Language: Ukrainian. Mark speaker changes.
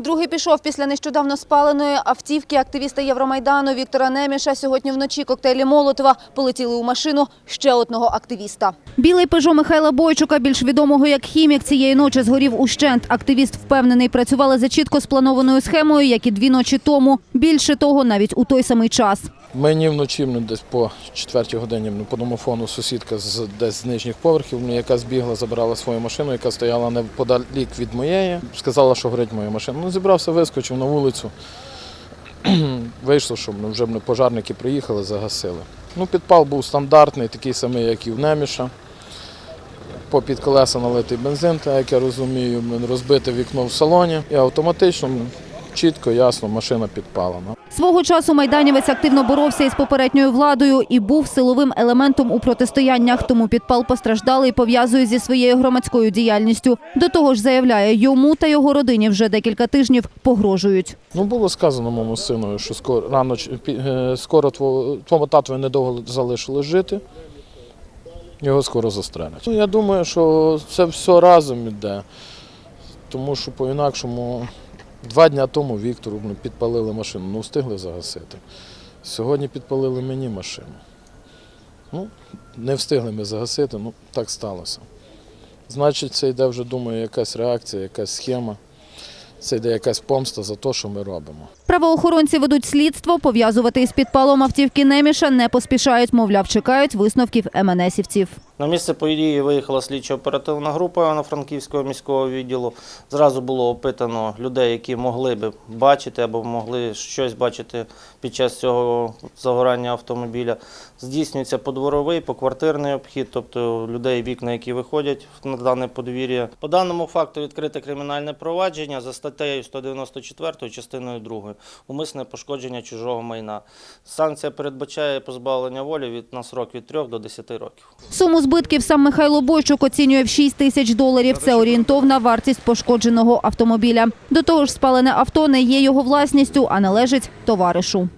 Speaker 1: Другий пішов після нещодавно спаленої автівки активіста Євромайдану Віктора Неміша. Сьогодні вночі коктейлі Молотова полетіли у машину ще одного активіста. Білий Пежо Михайла Бойчука, більш відомого як хімік, цієї ночі згорів ущент. Активіст впевнений, працювали за чітко спланованою схемою, як і дві ночі тому. Більше того, навіть у той самий час.
Speaker 2: Мені вночі ну, десь по четвертій годині ну, по домофону сусідка з десь з нижніх поверхів, ну, яка збігла, забирала свою машину, яка стояла неподалік від моєї. Сказала, що горить моя машина. Ну, зібрався, вискочив на вулицю. Вийшло, що ну, вже пожарники приїхали, загасили. Ну, підпал був стандартний, такий самий, як і в Неміша. Попід колеса налитий бензин, так як я розумію, розбите вікно в салоні. І автоматично, чітко, ясно, машина підпала. ну.
Speaker 1: Свого часу майданівець активно боровся із попередньою владою і був силовим елементом у протистояннях. Тому підпал постраждалий пов'язує зі своєю громадською діяльністю. До того ж, заявляє, йому та його родині вже декілька тижнів погрожують.
Speaker 2: Ну, було сказано моєму сину, що скоро, рано, е, скоро тво- твому татові недовго залишили жити, його скоро застрелять. Ну, я думаю, що це все разом іде, тому що по-інакшому два дні тому Віктору ну, підпалили машину, ну встигли загасити. Сьогодні підпалили мені машину. Ну, не встигли ми загасити, ну так сталося. Значить, це йде вже, думаю, якась реакція, якась схема. Це йде якась помста за те, що ми робимо.
Speaker 1: Правоохоронці ведуть слідство, пов'язувати із підпалом автівки Неміша не поспішають, мовляв, чекають висновків МНСівців.
Speaker 3: На місце події виїхала слідчо-оперативна група Івано-Франківського міського відділу. Зразу було опитано людей, які могли би бачити або могли щось бачити під час цього загорання автомобіля. Здійснюється подворовий, поквартирний обхід, тобто людей, вікна, які виходять на дане подвір'я. По даному факту відкрите кримінальне провадження за статтею 194 частиною 2 умисне пошкодження чужого майна. Санкція передбачає позбавлення волі від на срок від 3 до 10 років.
Speaker 1: Суму збитків сам Михайло Бойчук оцінює в 6 тисяч доларів. Це орієнтовна вартість пошкодженого автомобіля. До того ж, спалене авто не є його власністю, а належить товаришу.